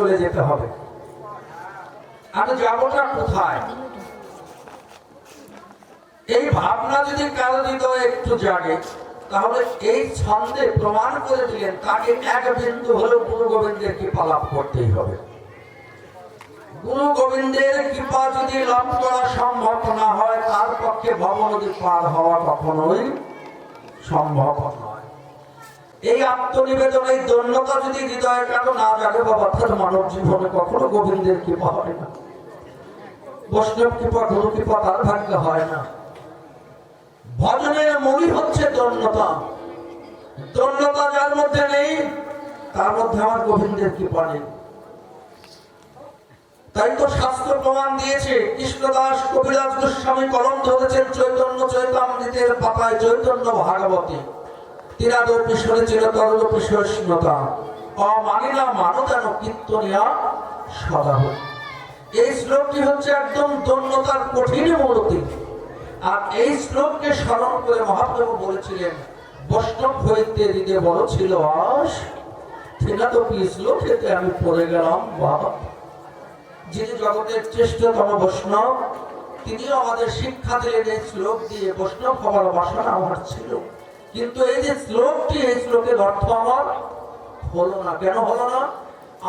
চলে যেতে হবে। আমি যাবোটা কোথায়? এই ভাবনা যদি কারও হৃদয়ে একটু জাগে, তাহলে এই ছন্দে প্রমাণ করে দিলেন, তাকে এক বিন্দু হলেও গুরু গোবিন্দের কৃপা লাভ করতেই হবে। গুরু গোবিন্দের কৃপা যদি লাভ করা সম্ভব না হয়, তার পক্ষে ভবনদী পার হওয়া কখনোই সম্ভব নয়। এই আত্মনিবেদন এই যদি হৃদয়ে কারও না জাগে, বাবা অর্থাৎ মানব জীবনে কখনো গোবিন্দের কৃপা হয় না। বৈষ্ণব কৃপা, গুরু কৃপা, তার ভাগ্যে হয় না। ভজনের মূলই হচ্ছে দৈন্যতা। দৈন্যতা যার মধ্যে নেই, তার মধ্যে আমার গোবিন্দের কৃপা নেই। তাই তো শাস্ত্র প্রমাণ দিয়েছে, কৃষ্ণদাস, কবিরাজ, গোস্বামী, কলম ধরেছেন চৈতন্য চৈতামৃতের পাতায়, চৈতন্য ভাগবতী। তিরাদপি শুনেছিল তরদপি সহিষ্ণুতা অমানি না মানো যেন কীর্তনিয়া সদা। এই শ্লোকটি হচ্ছে একদম দৈন্যতার কঠিন মূর্তি আর এই শ্লোককে স্মরণ করে মহাপ্রভু বলেছিলেন, বৈষ্ণব হইতে দিতে বড় ছিল আস। তিরাদপি শ্লোকেতে আমি পড়ে গেলাম বাবা যিনি জগতের শ্রেষ্ঠতম বৈষ্ণব, তিনিও আমাদের শিক্ষা দিলেন এই শ্লোক দিয়ে, বৈষ্ণব হওয়ার বাসনা আমার ছিল। কিন্তু এই যে শ্লোকটি, এই শ্লোকের অর্থ আমার হলো না। কেন হলো না?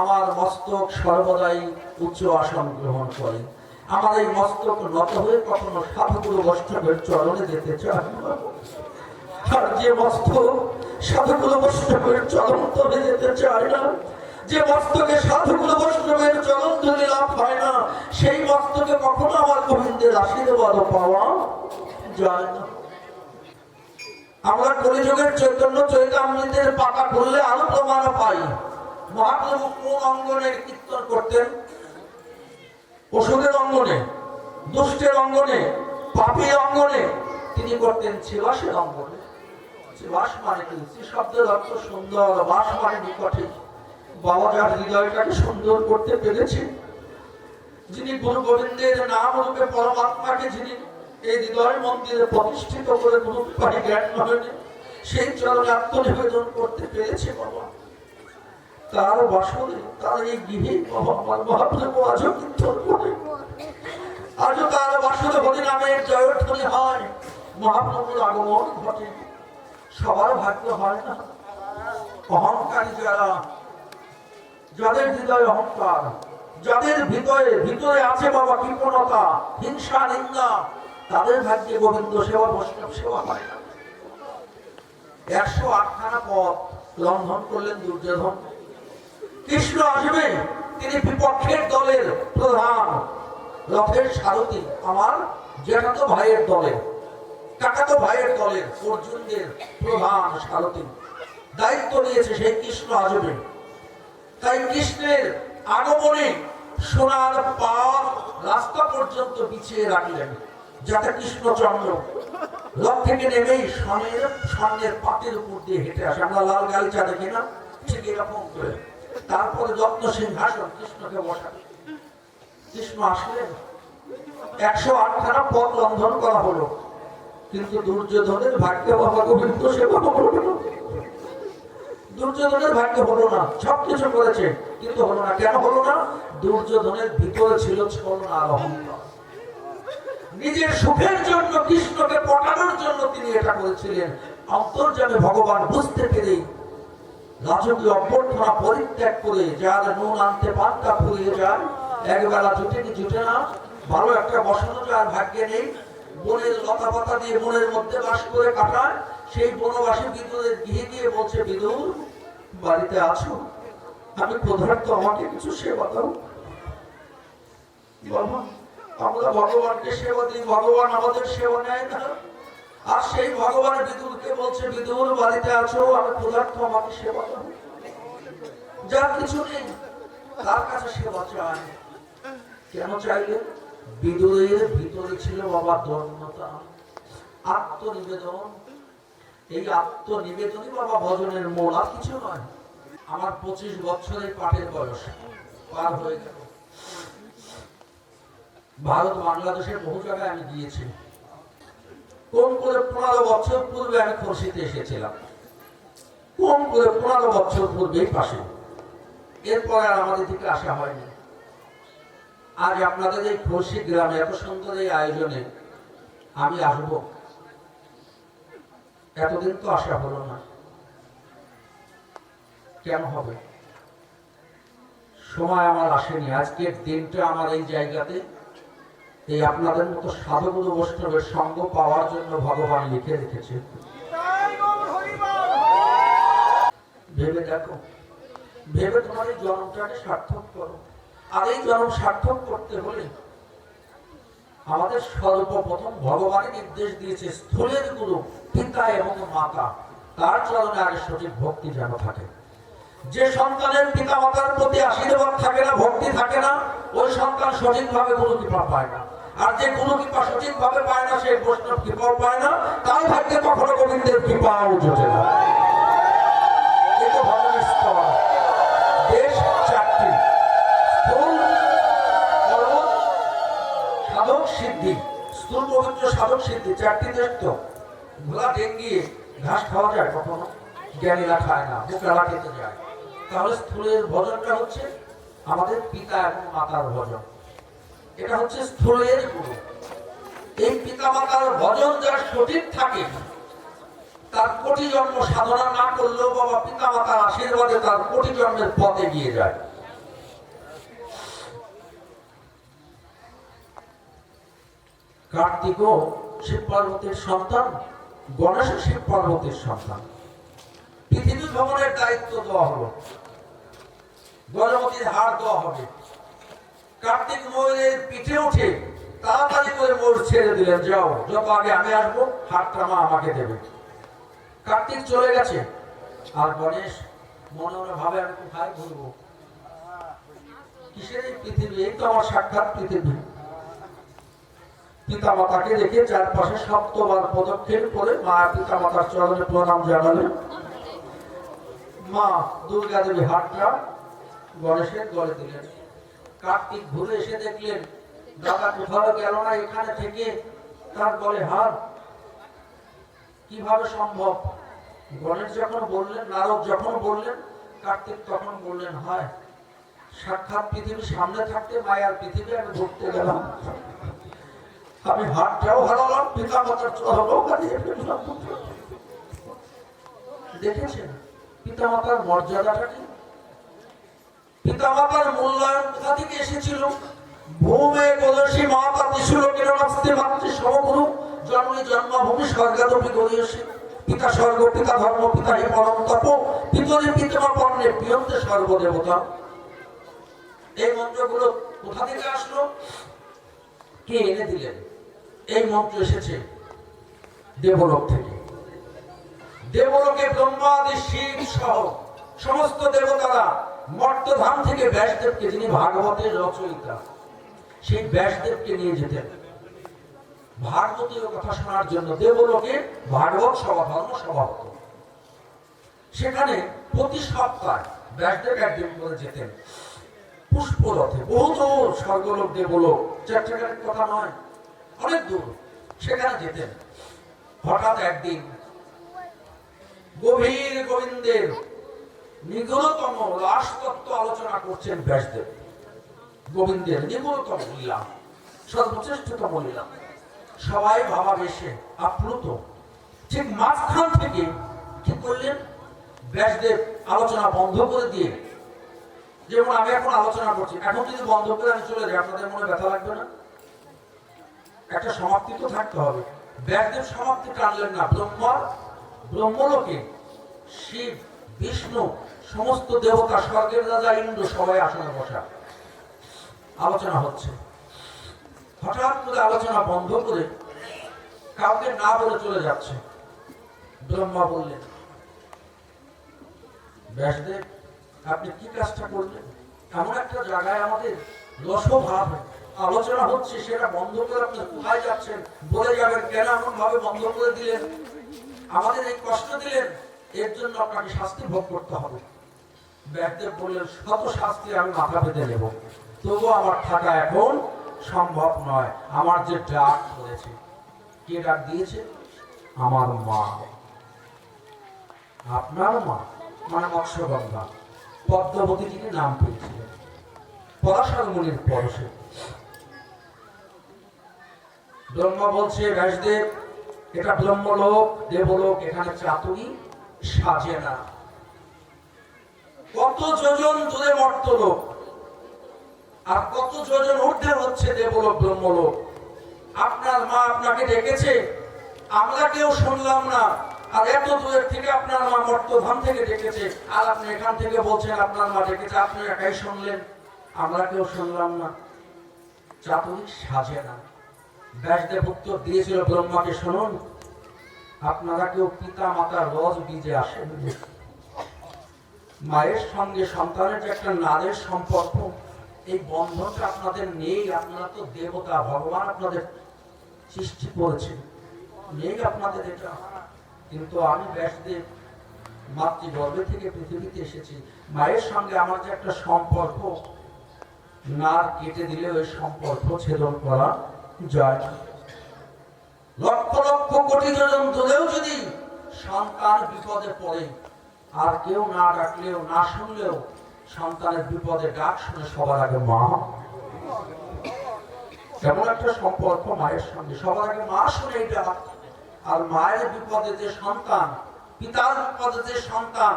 আমার মস্তক সর্বদাই উচ্চ আসন গ্রহণ করে। আমার এই মস্তক নত হয়ে কখনো সাধুগুরু বৈষ্ণবের চরণে যেতে চায়। আর যে মস্তক সাধুগুলো বৈষ্ণবের চরণ তলে যেতে চায় না, যে মস্তকে সাধুগুলো বৈষ্ণবের চরণ ধরে লাভ হয় না, সেই মস্তকে কখনো আমার গোবিন্দের আশীর্বাদ পাওয়া যায় না। আমরা কলিযুগের চৈতন্য চৈতামৃতের পাতা খুললে আরও প্রমাণ পাই। মহাপ্রভু কোন অঙ্গনে কীর্তন করতেন? ওষুধের অঙ্গনে, দুষ্টের অঙ্গনে, পাপীর অঙ্গনে তিনি করতেন ছিবাসের অঙ্গনে। বাস মানে কি? শব্দের অর্থ সুন্দর, বাস মানে নিকটে। বাবা যার হৃদয়টাকে সুন্দর করতে পেরেছে। যিনি গুরু গোবিন্দের নাম রূপে পরমাত্মাকে যিনি এই হৃদয় মন্দিরে প্রতিষ্ঠিত করে গুরু পারি জ্ঞান নহেন সেই চরণে আত্মনিবেদন করতে পেরেছে বাবা তার বাসনে, তার এই গৃহে মহাপ্রভু আজও করে। আজও তার বাসনে হরি নামের জয়ধ্বনি হয়। মহাপ্রভুর আগমন ঘটে। সবার ভাগ্য হয় না। অহংকারী যারা, যাদের হৃদয় অহংকার, যাদের ভিতরে ভিতরে আছে বাবা কৃপণতা, হিংসা, নিন্দা তাদের ভাগ্যে গোবিন্দ সেবা, বৈষ্ণব সেবা হয় না। একশো আটখানা পথ লঙ্ঘন করলেন দুর্যোধন। কৃষ্ণ আসবে, তিনি বিপক্ষের দলের প্রধান। রথের সারথি আমার জ্যাঠাতো ভাইয়ের দলের কাকাতো ভাইয়ের দলের অর্জুনদের প্রধান সারথি। দায়িত্ব নিয়েছে সেই কৃষ্ণ আসবে। তাই কৃষ্ণের আগমনে সোনার পার রাস্তা পর্যন্ত পিছিয়ে রাখলেন। যাতে কৃষ্ণচন্দ্র রথ থেকে নেমেই স্বর্ণের স্বর্ণের পাতের উপর দিয়ে হেঁটে আসে। আমরা লাল গালিচা দেখি না? ঠিক এরকম করে। তারপরে যত্ন সিংহাসন কৃষ্ণকে বসান কৃষ্ণ আসলেন। একশো আটখানা পথ লঙ্ঘন করা হলো। কিন্তু দুর্যোধনের ভাগ্যে বাবা গোবিন্দ সেবা হলো না। দুর্যোধনের ভাগ্য হলো না। সব কিছু করেছে, কিন্তু হলো না। কেন হলো না? দুর্যোধনের ভিতরে ছিল ছলনা আর অহংকার। নিজের সুখের জন্য, কৃষ্ণকে পটানোর জন্য তিনি এটা করেছিলেন অন্তর্জামে ভগবান বুঝতে পেরে রাজকীয় অভ্যর্থনা পরিত্যাগ করে যার নুন আনতে পান্তা ফুরিয়ে যায়, একবেলা জুটে জুটে না। ভালো একটা বসানো যার ভাগ্যে নেই। বনের লতা পাতা দিয়ে বনের মধ্যে বাস করে কাটায়। সেই বনবাসী বিদুরের গৃহে গিয়ে বলছে, বিদুর, বাড়িতে আছো? আমি ক্ষুধার্ত আমাকে কিছু সেবা দাও। বাবা আমরা ভগবানকে সেবা দিই ভগবান আমাদের সেবা নেয় না। আর সেই ভগবান বিদুরকে বলছে, বিদুর, বাড়িতে আছো, আমি ক্ষুধার্ত, আমাকে সেবা দাও যার কিছু নেই, তার কাছে সেবা চায়। কেন চাইলে? বিদুরের ভিতরে ছিল বাবা ধর্মতা আত্মনিবেদন। এই আত্মনিবেদনই বাবা ভজনের মূল আর কিছু নয়। আমার পঁচিশ বছরের পাঠের বয়স, পার হয়ে গেল। ভারত বাংলাদেশের বহু জায়গায় আমি গিয়েছি। কোন করে পনেরো বছর পূর্বে আমি খরসিতে এসেছিলাম। কোন করে পনেরো বছর পূর্বে এই পাশে। এরপরে আর আমাদের দিকে আসা হয়নি। আজ আপনাদের এই খুশি গ্রামে এত সুন্দর এই আয়োজনে আমি আসব। এতদিন তো আসা হলো না। কেন হবে? সময় আমার আসেনি। আজকের দিনটা আমার এই জায়গাতে এই আপনাদের মতো সাধুগুরু বৈষ্ণবের সঙ্গ পাওয়ার জন্য ভগবান লিখে রেখেছে। ভেবে দেখো। ভেবে তোমার এই জন্মটাকে সার্থক করো। আর এই জন্ম সার্থক করতে হলে আমাদের সর্বপ্রথম ভগবানের নির্দেশ দিয়েছে, স্থূলের গুরু, পিতা এবং মাতা, তার চরণে আগে সঠিক ভক্তি যেন থাকে। যে সন্তানের পিতা মাতার প্রতি আশীর্বাদ থাকে না, ভক্তি থাকে না, ওই সন্তান সঠিকভাবে গুরু কৃপা পায় না। আর যে কোনো কৃপা সঠিকভাবে পায় না, সে বৈষ্ণব কৃপাও পায় না তার ভাগ্যে কখনো গোবিন্দের কৃপাও জোটে না। চারটি। সাধক সিদ্ধি। সাধক সিদ্ধি, চারটি ঘাস খাওয়া যায় খায় না খেতে যায়। তাহলে ভজনটা হচ্ছে আমাদের পিতা এবং মাতার ভজন। এটা হচ্ছে স্থূলের গুরু। এই পিতা মাতার ভজন যার সঠিক থাকে, তার কোটি জন্ম সাধনা না করলেও বাবা পিতা মাতার আশীর্বাদে তার কোটি জন্মের পথে গিয়ে যায়। কার্তিকও শিব পার্বতীর সন্তান গণেশ শিব পার্বতীর সন্তান। পৃথিবী ভ্রমণের দায়িত্ব দেওয়া হলো। গজপতির হার দেওয়া হবে। কার্তিক ময়ূরের পিঠে উঠে তাড়াতাড়ি করে মোড় ছেড়ে দিলেন, যাও, যত আগে আমি আসব, হাতটা মা আমাকে দেবে। কার্তিক চলে গেছে। আর গণেশ মনে মনে ভাবে আমি কোথায় ঘুরবো? কিসের এই পৃথিবী? এই তো আমার সাক্ষাৎ পৃথিবী। পিতা মাতাকে রেখে চারপাশে সপ্তবার পদক্ষেপ করে মা পিতা মাতার চরণে প্রণাম জানালেন। মা দুর্গা দেবী হাতটা গণেশের গলে দিলেন। কার্তিক ঘুরে এসে দেখলেন, দাদা কোথাও গেল না, এখানে থেকে? তার গলে হাত, কীভাবে সম্ভব? গণেশ যখন বললেন, নারদ যখন বললেন, কার্তিক তখন বললেন, হয়, সাক্ষাৎ পৃথিবীর সামনে থাকতে মায়ার পৃথিবী আমি ঘুরতে গেলাম। আমি হাতটাও হারালাম, পিতা মাতার ফেললাম। দেখেছেন? পিতা মাতার মর্যাদাটা কি? পিতা মাতার মূল্যায়ন কোথা থেকে এসেছিল? ভূমে কলসী মাতা ত্রিশূল কিরণাস্তি মাতৃ সমগুরু জন্মে জন্মভূমি স্বর্গাদপি গরিয়সী পিতা স্বর্গ, পিতা ধর্ম, পিতা হি পরম তপ পিতরে পিতমা পর্ণে প্রিয়ন্তে সর্বদেবতা। এই মন্ত্রগুলো কোথা থেকে আসলো? কে এনে দিলেন? এই মন্ত্র এসেছে দেবলোক থেকে। দেবলোকে ব্রহ্মাদি শিব সহ সমস্ত দেবতারা মর্তধাম থেকে ব্যাসদেবকে যিনি ভাগবতের রচয়িতা, সেই ব্যাসদেবকে নিয়ে যেতেন ভাগবতীয় কথা শোনার জন্য দেবলোকে ভাগবত সভা ধর্ম সভা সেখানে প্রতি সপ্তাহে ব্যাসদেব একদিন করে যেতেন। পুষ্পরথে বহু দূর স্বর্গলোক দেবলোক চারটে কথা নয়, অনেক দূর সেখানে যেতেন। হঠাৎ একদিন গভীর গোবিন্দের নিগুণতম রাস তত্ত্ব আলোচনা করছেন ব্যাসদেব। গোবিন্দের নিগুণতম লীলা, সর্বশ্রেষ্ঠতম লীলা। সবাই ভাবাবেশে আপ্লুত। ঠিক মাঝখান থেকে কি করলেন? ব্যাসদেব আলোচনা বন্ধ করে দিয়ে, যেমন আমি এখন আলোচনা করছি, এখন যদি বন্ধ করে আমি চলে যাই, আপনাদের মনে ব্যথা লাগবে না? একটা সমাপ্তি তো থাকতে হবে। ব্যাসদেব সমাপ্তি টানলেন না ব্রহ্মার ব্রহ্মলোকে শিব, বিষ্ণু সমস্ত দেবতা স্বর্গের রাজা ইন্দ্র সবাই আসনে বসা আলোচনা হচ্ছে। হঠাৎ করে আলোচনা বন্ধ করে কাউকে না বলে চলে যাচ্ছে। ব্রহ্মা বললেন, ব্যাসদেব, আপনি কি কাজটা করলেন? এমন একটা জায়গায় আমাদের রসভাব আলোচনা হচ্ছে, সেটা বন্ধ করে আপনি কোথায় যাচ্ছেন? বলে যাবেন কেন? এমন ভাবে বন্ধ করে দিলেন। আমাদের এই কষ্ট দিলেন, এর জন্য আপনাকে শাস্তি ভোগ করতে হবে। শত শাস্তি আমি মাথা পেতে নেব। আমার থাকা এখন সম্ভব নয়। আমার যে ডাক ধরেছে, কে ডাক দিয়েছে? আমার মা। আপনার মা মানে মৎস্যগন্ধা পদ্মবতী যিনি নাম পেয়েছিলেন। মুনির পরশে। ব্রহ্মা বলছে ব্যাসদেব এটা ব্রহ্মলোক, দেবলোক, এখানে চাতুরি, সাজে না। কত যোজন দূরে মর্তলোক আর কত যোজন ঊর্ধ্বে হচ্ছে দেবলোক, ব্রহ্মলোক? আপনার মা আপনাকে ডেকেছে? আমরা কেউ শুনলাম না। আর এত দূরের থেকে আপনার মা মর্তধাম থেকে ডেকেছে। আর আপনি এখান থেকে বলছেন, আপনার মা ডেকেছে, আপনি একাই শুনলেন? আমরা কেউ শুনলাম না। চাতুরিক সাজে না। ব্যাসদেব উত্তর দিয়েছিল ব্রহ্মাকে শুনুন। আপনারা কেউ পিতা মাতার রজ বীজে আসেন মায়ের সঙ্গে সন্তানের যে একটা নারের সম্পর্ক, এই বন্ধনটা আপনাদের নেই, আপনারা তো দেবতা, ভগবান আপনাদের সৃষ্টি করেছে নেই আপনাদের এটা। কিন্তু আমি ব্যাসদেব মাতৃগর্ভে থেকে পৃথিবীতে এসেছি। মায়ের সঙ্গে আমার যে একটা সম্পর্ক নার কেটে দিলে ওই সম্পর্ক ছেদন করা যায় লক্ষ লক্ষ কোটি জন তোলেও যদি সন্তান বিপদে পড়ে আর কেউ না ডাকলেও, না শুনলেও সন্তানের বিপদে ডাক শুনে সবার আগে মা। কেমন একটা সম্পর্ক মায়ের সঙ্গে। সবার আগে মা শুনে ডাক আর মায়ের বিপদে যে সন্তান, পিতার বিপদে যে সন্তান,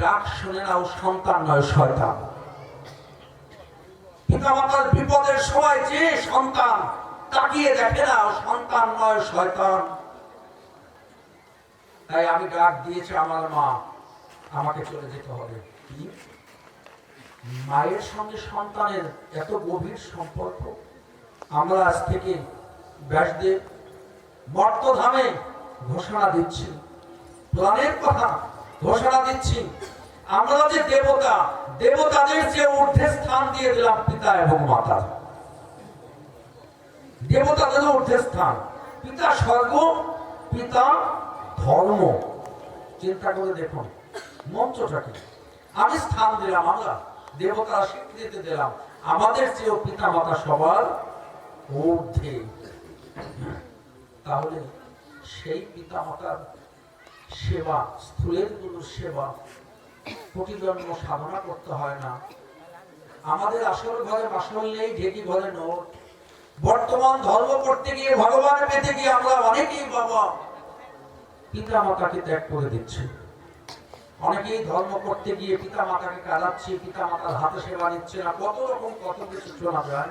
ডাক শুনে না ও সন্তান নয়, শয়তান। পিতামাতার বিপদের সময় যে সন্তান তাকিয়ে দেখে না, ও সন্তান নয়, শয়তান। তাই আমি ডাক দিয়েছি আমার মা। আমাকে চলে যেতে হবে। কি? মায়ের সঙ্গে সন্তানের এত গভীর সম্পর্ক? আমরা আজ থেকে ব্যাসদেব মর্তধামে ঘোষণা দিচ্ছি। প্রাণের কথা ঘোষণা দিচ্ছি। আমরা যে দেবতা, দেবতাদের যে ঊর্ধ্বে স্থান দিয়ে দিলাম পিতা এবং মাতা। দেবতাদের ঊর্ধ্বে স্থান। পিতা স্বর্গ, পিতা ধর্ম। চিন্তা করে দেখুন। মঞ্চটাকে আমি স্থান দিলাম আমরা, দেবতা স্বীকৃতি দিলাম। আমাদের চেয়েও পিতা মাতা সবার ঊর্ধ্বে। তাহলে সেই পিতা মাতার সেবা, স্থূলের গুরুর সেবা জন্ম সাধনা করতে হয় না। আমাদের আসল ঘরে বাসল নেই, ঢেকি ঘরে নোট। বর্তমান ধর্ম করতে গিয়ে ভগবানের পেতে গিয়ে আমরা অনেকেই বাবা পিতা মাতাকে ত্যাগ করে দিচ্ছি অনেকেই ধর্ম করতে গিয়ে পিতা মাতাকে কাঁদাচ্ছে পিতা মাতার হাতে সেবা নিচ্ছে না, কত রকম কত কিছু শোনা যায়।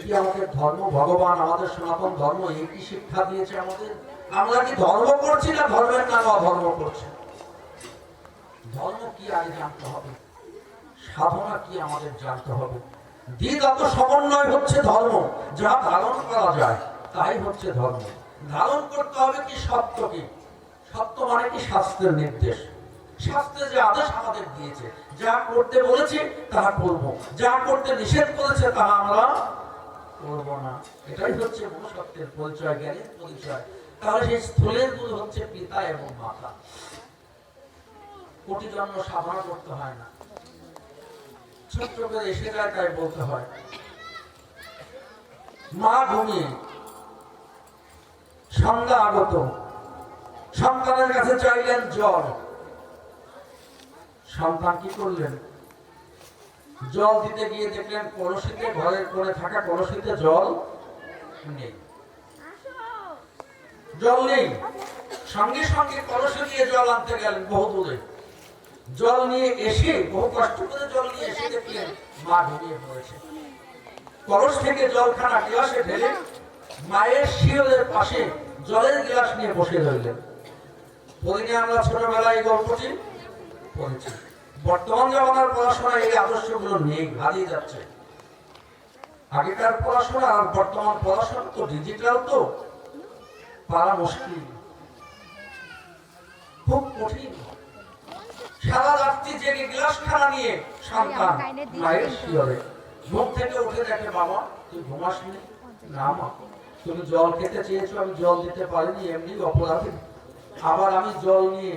কি আমাদের ধর্ম, ভগবান আমাদের সনাতন ধর্ম কি শিক্ষা দিয়েছে আমাদের। আমরা কি ধর্ম করছি না ধর্মের নামে অধর্ম করছি? ধর্ম কি আগে জানতে হবে? সাধনা কি আমাদের জানতে হবে? দ্বিগত সমন্বয় হচ্ছে ধর্ম, যা ধারণ করা যায়, তাই হচ্ছে ধর্ম। ধারণ করতে হবে কি সত্যকে। সত্য মানে কি শাস্ত্রের নির্দেশ। শাস্ত্রে যে আদেশ আমাদের দিয়েছে, যা করতে বলেছে তাহা করব। যা করতে নিষেধ করেছে তাহা আমরা করব না। এটাই হচ্ছে মনুষ্যত্বের পরিচয়, জ্ঞানের পরিচয়। তাহলে সেই স্থলেরগুলো হচ্ছে পিতা এবং মাতা। কোটি জন্ম সাধনা করতে হয় না। ছোট্ট এসে যায়, তাই বলতে হয়। মা ঘুমিয়ে সন্ধ্যা আগত। সন্তানের কাছে চাইলেন জল। সন্তান কি করলেন? জল দিতে গিয়ে দেখলেন কলসিতে, ঘরের করে থাকা কলসিতে জল নেই। জল নেই। সঙ্গে সঙ্গে কলসে দিয়ে জল আনতে গেলেন বহু দূরে। জল নিয়ে এসে, বহু কষ্ট করে জল নিয়ে এসে দেখলেন, মা ঘুমিয়ে পড়েছে। কলস থেকে জলখানা গ্লাসে ঢেলে মায়ের শিওরের পাশে জলের গ্লাস নিয়ে বসে রইলেন। পড়িনি আমরা ছোটবেলায় এই গল্পটি পড়েছি। বর্তমান জমানার পড়াশোনা, এই আদর্শগুলো নেই হারিয়ে যাচ্ছে। আগেকার পড়াশোনা আর বর্তমান পড়াশোনা তো ডিজিটাল তো, পারা মুশকিল। খুব কঠিন। সারা রাত্রি জেগে গ্লাস খানা নিয়ে সন্তান মায়ের শিয়রে ঘুম থেকে উঠে দেখে বাবা তুই ঘুমাসনি? না, মা। তুমি জল খেতে চেয়েছো, আমি জল দিতে পারিনি, এমনি অপরাধী আবার আমি জল নিয়ে,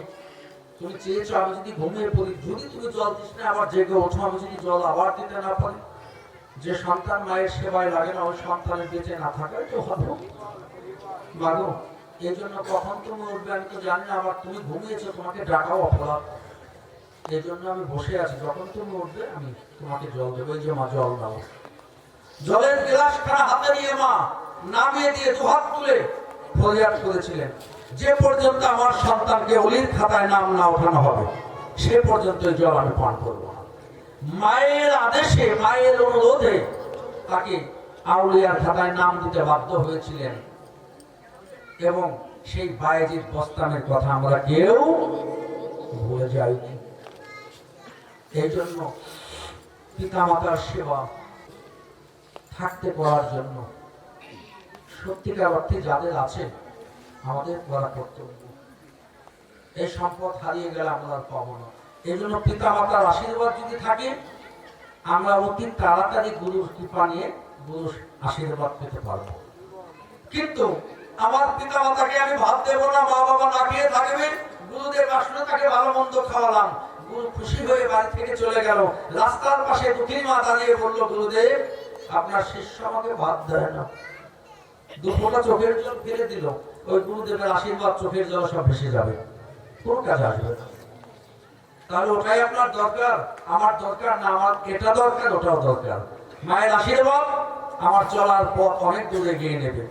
তুমি চেয়েছো আমি যদি ঘুমিয়ে পড়ি, যদি তুমি জল দিস না, আবার জেগে ওঠো, আমি যদি জল আবার দিতে না পারি। যে সন্তান মায়ের সেবায় লাগে না, ওই সন্তানের বেঁচে না থাকাই তো ভালো মাগো এই জন্য কখন তুমি উঠবে আমি তো জানি না, আবার তুমি ঘুমিয়েছো, তোমাকে ডাকাও অপরাধ। এই জন্য আমি বসে আছি, যখন তুমি উঠবে, আমি তোমাকে জল দেবো, এই যে মা, জল দাও। জলের গ্লাস খানা হাতে নিয়ে মা, নামিয়ে দিয়ে দুহাত তুলে ফরিয়াদ করেছিলেন। যে পর্যন্ত আমার সন্তানকে অলির খাতায় নাম না ওঠানো হবে, সে পর্যন্ত জল আমি পান করব না। মায়ের আদেশে, মায়ের অনুরোধে তাকে আউলিয়ার খাতায় নাম দিতে বাধ্য হয়েছিলেন। এবং সেই বায়েজিদ বস্তানের কথা আমরা কেউ ভুলে যাইনি। এই জন্য পিতামাতার সেবা থাকতে করার জন্য সত্যিকার অর্থে যাদের আছে আমাদের করা কর্তব্য। এই সম্পদ হারিয়ে গেলে আমরা আর পাবো না। এই জন্য পিতা মাতার আশীর্বাদ যদি থাকে, আমরা অতি তাড়াতাড়ি গুরুর কৃপা নিয়ে গুরুর আশীর্বাদ পেতে পারব। কিন্তু আমার পিতা মাতাকে আমি ভাত দেবো না, মা বাবা না খেয়ে থাকবে গুরুদেব আসলে তাকে ভালো মন্দ খাওয়ালাম। গুরু খুশি হয়ে বাড়ি থেকে চলে গেল। রাস্তার পাশে দুঃখী মা দাঁড়িয়ে বলল, গুরুদেব, আপনার শিষ্য আমাকে ভাত দেয় না। দুপুরটা চোখের জল ফেলে দিল। ওই গুরুদেবের আশীর্বাদ চোখের জল সব ভেসে যাবে। কোন কাজে আসবে তাহলে ওটাই আপনার দরকার, আমার দরকার না, আমার এটা দরকার, ওটাও দরকার। মায়ের আশীর্বাদ আমার চলার পথ অনেক দূরে গিয়ে নেবে।